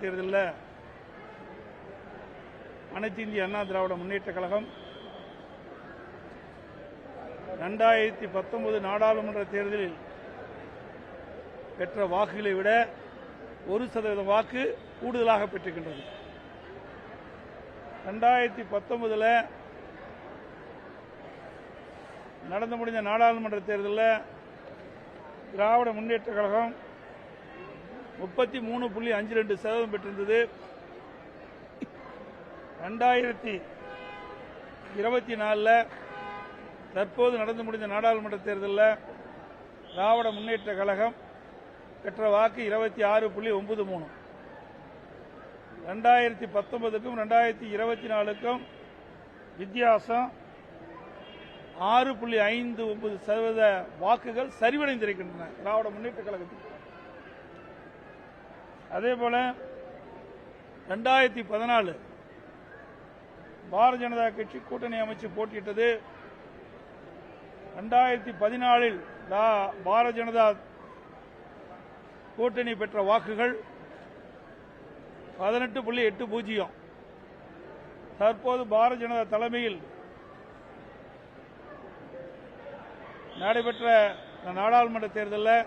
தேர்தலில் அனைத்து இந்திய அண்ணா திராவிட முன்னேற்ற கழகம் ரெண்டாயிரத்தி பத்தொன்பது நாடாளுமன்ற தேர்தலில் பெற்ற வாக்குகளை விட ஒரு சதவீதம் வாக்கு கூடுதலாக பெற்றிருக்கின்றது. ரெண்டாயிரத்தி பத்தொன்பதுல நடந்து முடிந்த நாடாளுமன்ற தேர்தலில் திராவிட முன்னேற்ற கழகம் முப்பத்தி மூணு புள்ளி அஞ்சு ரெண்டு சதவீதம் பெற்றிருந்தது. ரெண்டாயிரத்தி இருபத்தி நாலில் தற்போது நடந்து முடிந்த நாடாளுமன்ற தேர்தலில் திராவிட முன்னேற்ற கழகம் பெற்ற வாக்கு இருபத்தி ஆறு புள்ளி ஒன்பது மூணு. ரெண்டாயிரத்தி பத்தொன்பதுக்கும் ரெண்டாயிரத்தி இருபத்தி நாலுக்கும் வித்தியாசம் ஆறு புள்ளி ஐந்து ஒன்பது சதவீத வாக்குகள் சரிவடைந்திருக்கின்றன திராவிட முன்னேற்ற கழகத்தில் அதே போல ரெண்டாயிரத்தி பதினாலு பாரதிய ஜனதா கட்சி கூட்டணி அமைச்சு போட்டியிட்டது. ரெண்டாயிரத்தி பதினாலில் பாரதிய ஜனதா கூட்டணி பெற்ற வாக்குகள் பதினெட்டு புள்ளி எட்டு பூஜ்ஜியம். தற்போது பாரதிய ஜனதா தலைமையில் நடைபெற்ற நாடாளுமன்ற தேர்தலில்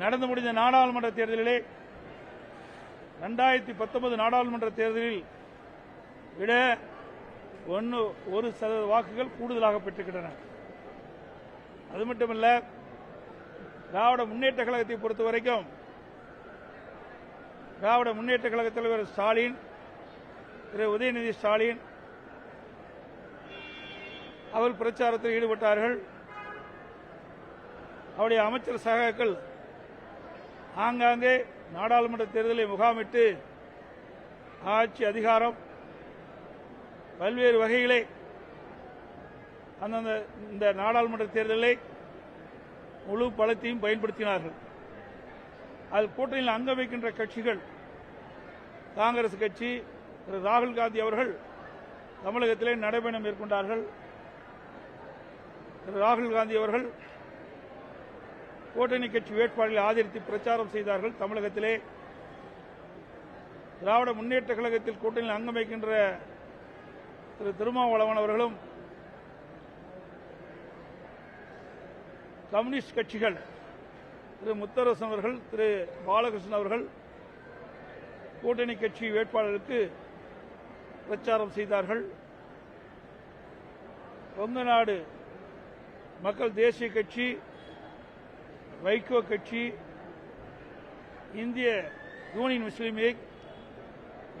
நடந்து முடிந்த நாடாளுமன்ற தேர்தலிலே ரெண்டாயிரத்தி பத்தொன்பது நாடாளுமன்ற தேர்தலில் விட ஒன்று ஒரு சதவீத வாக்குகள் கூடுதலாக பெற்றுக்கின்றன அது மட்டுமல்ல திராவிட முன்னேற்ற கழகத்தை பொறுத்த வரைக்கும் திராவிட முன்னேற்ற கழக தலைவர் ஸ்டாலின் திரு. உதயநிதி ஸ்டாலின் அவர் பிரச்சாரத்தில் ஈடுபட்டார்கள். அவருடைய அமைச்சர் சகாக்கள் ஆங்காங்கே நாடாளுமன்ற தேர்தலை முகாமிட்டு ஆட்சி அதிகாரம் பல்வேறு வகையிலே அந்தந்த இந்த நாடாளுமன்ற தேர்தலை முழு பலத்தையும் பயன்படுத்தினார்கள். அது கூட்டணியில் அங்கம் வைக்கின்ற கட்சிகள் காங்கிரஸ் கட்சி திரு ராகுல் காந்தி அவர்கள் தமிழகத்திலே நடைபயணம் மேற்கொண்டார்கள். திரு ராகுல் காந்தி அவர்கள் கூட்டணி கட்சி வேட்பாளர்களை ஆதரித்து பிரச்சாரம் செய்தார்கள் தமிழகத்திலே. திராவிட முன்னேற்ற கழகத்தில் கூட்டணியில் அங்கம் வைக்கின்ற திரு திருமாவளவன் அவர்களும் கம்யூனிஸ்ட் கட்சிகள் திரு முத்தரசன் அவர்கள் திரு பாலகிருஷ்ணன் அவர்கள் கூட்டணி கட்சி வேட்பாளருக்கு பிரச்சாரம் செய்தார்கள். கொங்கு நாடு மக்கள் தேசிய கட்சி வைகோ கட்சி இந்திய யூனியன் முஸ்லீம் லீக்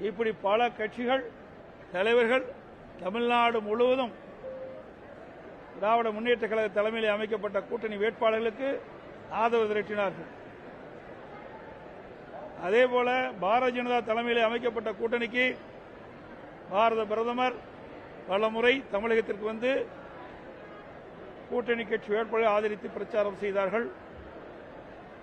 இப்படி பல கட்சிகள் தலைவர்கள் தமிழ்நாடு முழுவதும் திராவிட முன்னேற்ற கழக தலைமையில் அமைக்கப்பட்ட கூட்டணி வேட்பாளர்களுக்கு ஆதரவு திரட்டினார்கள். அதேபோல பாரதிய ஜனதா தலைமையில் அமைக்கப்பட்ட கூட்டணிக்கு பாரத பிரதமர் பல முறை தமிழகத்திற்கு வந்து கூட்டணி கட்சி வேட்பாளரை ஆதரித்து பிரச்சாரம் செய்தார்கள்.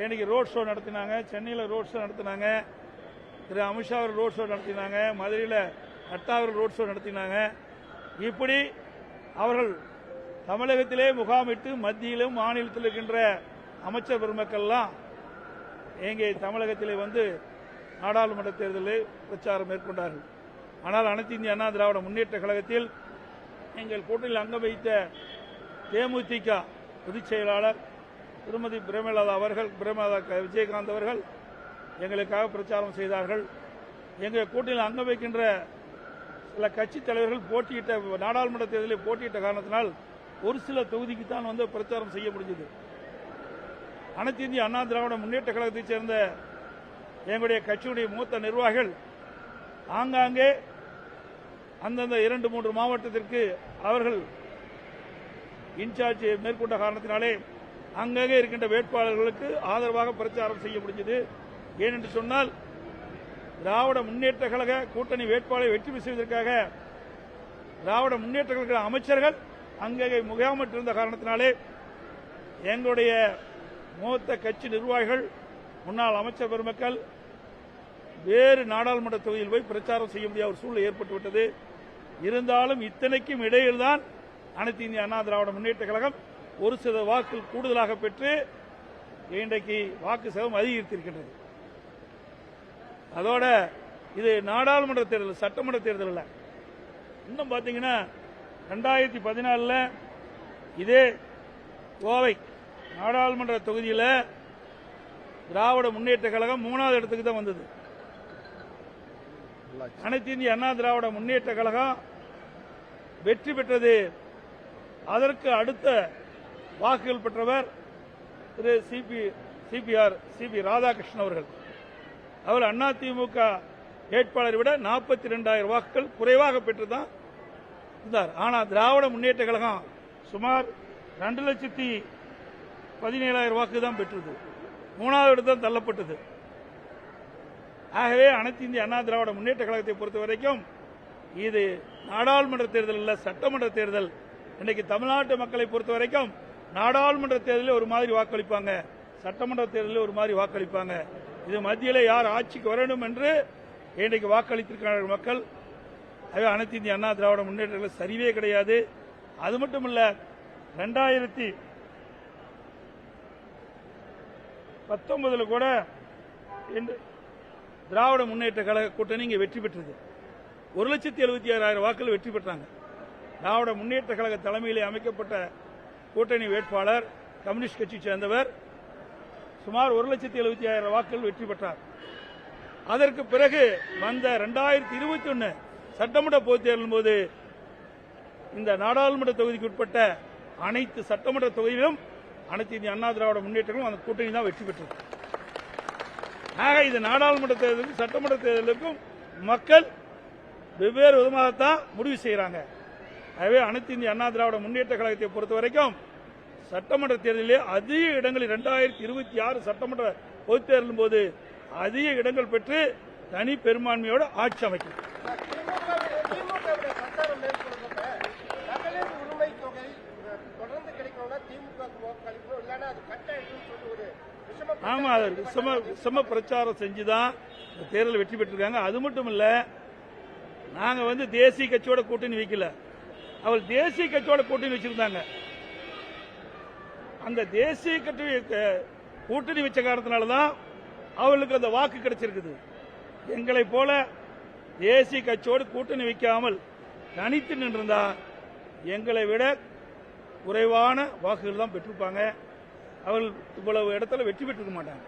இன்னைக்கு ரோட் ஷோ நடத்தினாங்க. சென்னையில் ரோட் ஷோ நடத்தினாங்க. திரு அமித்ஷா அவர் ரோட் ஷோ நடத்தினாங்க. மதுரையில் நட்டா ரோட் ஷோ நடத்தினாங்க. இப்படி அவர்கள் தமிழகத்திலே முகாமிட்டு மத்தியிலும் மாநிலத்தில் இருக்கின்ற அமைச்சர் பெருமக்கள்லாம் இங்கே தமிழகத்திலே வந்து நாடாளுமன்ற தேர்தலில் பிரச்சாரம் மேற்கொண்டார்கள். ஆனால் அனைத்து இந்திய அண்ணா திராவிட முன்னேற்ற கழகத்தில் எங்கள் கூட்டணியில் அங்கம் வைத்த தேமுதிக பொதுச் செயலாளர் திருமதி பிரேமலதா அவர்கள் பிரேமலதா விஜயகாந்த் அவர்கள் எங்களுக்காக பிரச்சாரம் செய்தார்கள். எங்கள் கூட்டணியில் அங்க வைக்கின்ற சில கட்சி தலைவர்கள் போட்டியிட்ட நாடாளுமன்ற தேர்தலில் போட்டியிட்ட காரணத்தினால் ஒரு சில தொகுதிக்கு தான் வந்து பிரச்சாரம் செய்ய முடிஞ்சது. அனைத்து இந்திய அண்ணா திராவிட முன்னேற்ற கழகத்தைச் சேர்ந்த எங்களுடைய கட்சியுடைய மூத்த நிர்வாகிகள் ஆங்காங்கே அந்தந்த இரண்டு மூன்று மாவட்டத்திற்கு அவர்கள் இன்சார்ஜ் மேற்கொண்ட காரணத்தினாலே அங்கங்கே இருக்கின்ற வேட்பாளர்களுக்கு ஆதரவாக பிரச்சாரம் செய்ய முடிஞ்சது. ஏனென்று சொன்னால் திராவிட முன்னேற்ற கழக கூட்டணி வேட்பாளரை வெற்றி செய்வதற்காக திராவிட முன்னேற்ற கழக அமைச்சர்கள் அங்கே முகாமிட்டிருந்த காரணத்தினாலே எங்களுடைய மூத்த கட்சி நிர்வாகிகள் முன்னாள் அமைச்சர் பெருமக்கள் வேறு நாடாளுமன்ற தொகுதியில் போய் பிரச்சாரம் செய்ய முடியாத ஒரு சூழ்நிலை ஏற்பட்டுவிட்டது இருந்தாலும் இத்தனைக்கும் இடையில்தான் அனைத்து இந்திய அண்ணா திராவிட முன்னேற்ற கழகம் ஒரு சில வாக்கு கூடுதலாக பெற்று இன்றைக்கு வாக்கு சேதம் அதிகரித்திருக்கின்றது. அதோட இது நாடாளுமன்ற தேர்தல் சட்டமன்ற தேர்தல் இன்னும் பார்த்தீங்கன்னா ரெண்டாயிரத்தி பதினாலில் இதே கோவை நாடாளுமன்ற தொகுதியில் திராவிட முன்னேற்ற கழகம் மூணாவது இடத்துக்கு தான் வந்தது. அனைத்து இந்திய அண்ணா திராவிட முன்னேற்ற கழகம் வெற்றி பெற்றது. அதற்கு அடுத்த வாக்குகள் பெற்றவர் Thiru CP CPR CP Radhakrishnan அவர்கள். அவர் அதிமுக வேட்பாளரை விட நாற்பத்தி ரெண்டாயிரம் வாக்குகள் குறைவாக பெற்றுதான் இருந்தார். ஆனால் திராவிட முன்னேற்ற கழகம் சுமார் ரெண்டு லட்சத்தி பதினேழாயிரம் வாக்கு தான் பெற்றது. மூணாவது இடத்தில் தள்ளப்பட்டது. ஆகவே அனைத்து இந்திய அண்ணா திராவிட முன்னேற்ற கழகத்தை பொறுத்த வரைக்கும் இது நாடாளுமன்ற தேர்தல் இல்ல சட்டமன்ற தேர்தல். இன்னைக்கு தமிழ்நாட்டு மக்களை பொறுத்த வரைக்கும் நாடாளுமன்ற தேர்தலில் ஒரு மாதிரி வாக்களிப்பாங்க. சட்டமன்ற தேர்தலில் ஒரு மாதிரி வாக்களிப்பாங்க. இது மத்தியில் யார் ஆட்சிக்கு வரணும் என்று இன்றைக்கு வாக்களித்திருக்கிறார்கள் மக்கள். அதே அனைத்து இந்திய அண்ணா திராவிட முன்னேற்ற சரிவே கிடையாது. அது மட்டும் இல்ல ரெண்டாயிரத்தி பத்தொன்பதுல கூட திராவிட முன்னேற்ற கழக கூட்டணி இங்கே வெற்றி பெற்றது. ஒரு லட்சத்தி எழுபத்தி ஆறாயிரம் வாக்குகள் வெற்றி பெற்றாங்க. திராவிட முன்னேற்ற கழக தலைமையிலே அமைக்கப்பட்ட கூட்டணி வேட்பாளர் கம்யூனிஸ்ட் கட்சி சேர்ந்தவர். சுமார் ஒரு லட்சத்தி எழுபத்தி ஆயிரம் வாக்குகள் வெற்றி பெற்றார். அதற்கு பிறகு வந்த ரெண்டாயிரத்தி இருபத்தி ஒன்னு சட்டமன்ற பொதுத் தேர்தலின் போது இந்த நாடாளுமன்ற தொகுதிக்கு உட்பட்ட அனைத்து சட்டமன்ற தொகுதியிலும் அனைத்து இந்திய அண்ணா திராவிட முன்னேற்றங்களும் அந்த கூட்டணி தான் வெற்றி பெற்றது. ஆக இது நாடாளுமன்ற தேர்தலுக்கும் சட்டமன்ற தேர்தலுக்கும் மக்கள் வெவ்வேறு விதமாகத்தான் முடிவு செய்கிறாங்க. எனவே அனைத்து இந்திய அண்ணா திராவிட முன்னேற்ற கழகத்தை பொறுத்த வரைக்கும் சட்டமன்ற தேர்தலிலே அதிக இடங்களில் இரண்டாயிரத்தி இருபத்தி ஆறு சட்டமன்ற பொதுத் தேர்தலும் போது அதிக இடங்கள் பெற்று தனி பெரும்பான்மையோடு ஆட்சி அமைக்கும். ஆமா அது விஷம விஷம பிரச்சாரம் செஞ்சுதான் இந்த தேர்தல் வெற்றி பெற்றிருக்காங்க. அது மட்டும் இல்ல நாங்க வந்து தேசிய கட்சியோட கூட்டணி வைக்கல. அவர் தேசிய கட்சியோட கூட்டணி வச்சிருந்தாங்க. அந்த தேசிய கட்சி கூட்டணி வச்ச காரணத்தினால தான் அவர்களுக்கு அந்த வாக்கு கிடைச்சிருக்குது. எங்களை போல தேசிய கட்சியோடு கூட்டணி வைக்காமல் தனித்து நின்றிருந்தா எங்களை விட குறைவான வாக்குகள் தான் பெற்றிருப்பாங்க. அவர்கள் இவ்வளவு இடத்துல வெற்றி பெற்றிருக்க மாட்டாங்க.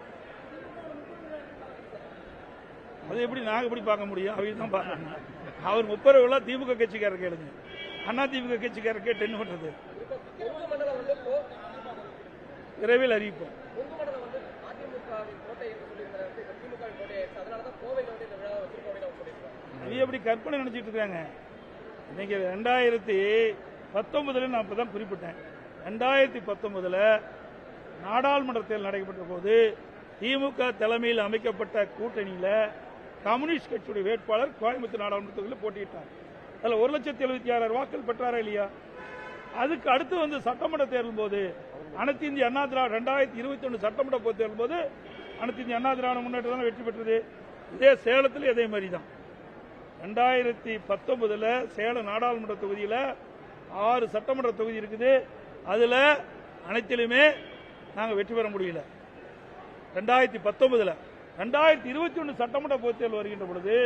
அது எப்படி நாங்க எப்படி பார்க்க முடியும்? அவங்க தான் பார்க்கணும். அவர் முப்பரவுலாம் திமுக கட்சிக்காரர் கேளுங்க. அண்ணா திமுக கட்சிக்காரர் கேட்டு என்ன பண்றது விரைவில் அறிவிப்போம். கொங்கு அது எப்படி கற்பனை நினைச்சிட்டு இருக்காங்க? இன்னைக்கு ரெண்டாயிரத்தி பத்தொன்பதுல நான் இப்பதான் குறிப்பிட்டேன். ரெண்டாயிரத்தி பத்தொன்பதுல நாடாளுமன்ற தேர்தல் நடைபெற்ற போது திமுக தலைமையில் அமைக்கப்பட்ட கூட்டணியில கம்யூனிஸ்ட் கட்சியுடைய வேட்பாளர் கோயம்புத்தூர் நாடாளுமன்ற தொகுதியில் போட்டியிட்டார். அதில் ஒரு லட்சத்தி எழுபத்தி ஆறாயிரம் வாக்கள் பெற்றாரா இல்லையா? அதுக்கு அடுத்து வந்து சட்டமன்ற தேர்தல் போது அனைத்து இந்திய அண்ணா திராவிட ரெண்டாயிரத்தி இருபத்தி ஒன்று சட்டமன்ற பொதுத் தேர்தல் போது அனைத்து இந்திய அண்ணா திராவிட முன்னேற்றம் வெற்றி பெற்றது. இதே சேலத்தில் இதே மாதிரி தான் ரெண்டாயிரத்தி பத்தொன்பதுல சேலம் நாடாளுமன்ற தொகுதியில் ஆறு சட்டமன்ற தொகுதி இருக்குது. அதில் அனைத்திலுமே நாங்கள் வெற்றி பெற முடியல. ரெண்டாயிரத்தி பத்தொன்பதுல. ரெண்டாயிரத்தி இருபத்தி ஒன்று சட்டமன்ற பொதுத்தேர்தல் வருகின்ற பொழுது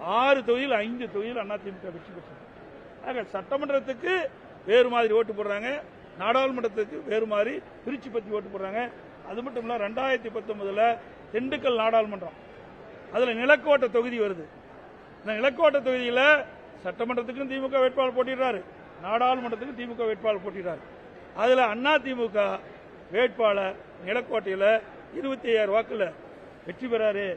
ஆறு தொகுதியில் ஐந்து தொகுதியில் அதிமுக வெற்றி பெற்றது. ஆக சட்டமன்றத்துக்கு வேறு மாதிரி ஓட்டு போடுறாங்க. நாடாளுமன்றத்துக்கு வேறு மாதிரி திருச்சி பத்தி ஓட்டு போடுறாங்க. அது மட்டும் இல்ல ரெண்டாயிரத்தி பத்தொன்பதுல திண்டுக்கல் நாடாளுமன்றம். அதுல நிலக்கோட்டை தொகுதி வருது. இந்த நிலக்கோட்டை தொகுதியில் சட்டமன்றத்துக்கும் திமுக வேட்பாளர் போட்டிடுறாரு. நாடாளுமன்றத்துக்கும் திமுக வேட்பாளர் போட்டிடுறாரு. அதுல அண்ணா திமுக வேட்பாளர் நிலக்கோட்டையில் இருபத்தி ஐயாயிரம் வாக்குல வெற்றி பெறாரு.